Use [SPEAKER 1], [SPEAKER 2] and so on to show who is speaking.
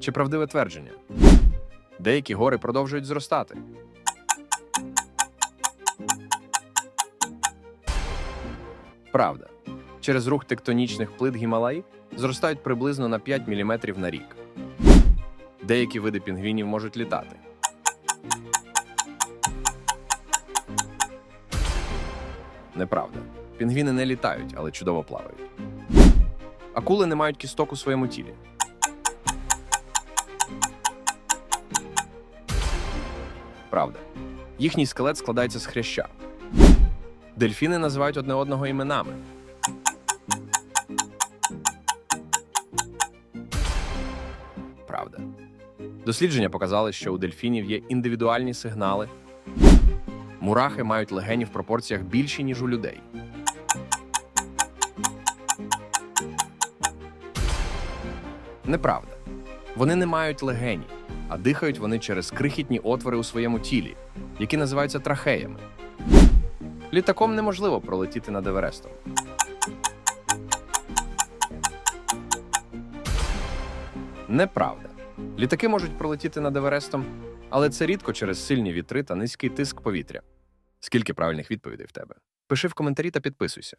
[SPEAKER 1] Чи правдиве твердження? Деякі гори продовжують зростати. Правда. Через рух тектонічних плит Гімалаї зростають приблизно на 5 мм на рік. Деякі види пінгвінів можуть літати. Неправда. Пінгвіни не літають, але чудово плавають. Акули не мають кісток у своєму тілі. Правда. Їхній скелет складається з хряща. Дельфіни називають одне одного іменами. Правда. Дослідження показали, що у дельфінів є індивідуальні сигнали. Мурахи мають легені в пропорціях більші, ніж у людей. Неправда. Вони не мають легені, а дихають вони через крихітні отвори у своєму тілі, які називаються трахеями. Літаком неможливо пролетіти над Еверестом. Неправда. Літаки можуть пролетіти над Еверестом, але це рідко через сильні вітри та низький тиск повітря. Скільки правильних відповідей в тебе? Пиши в коментарі та підписуйся.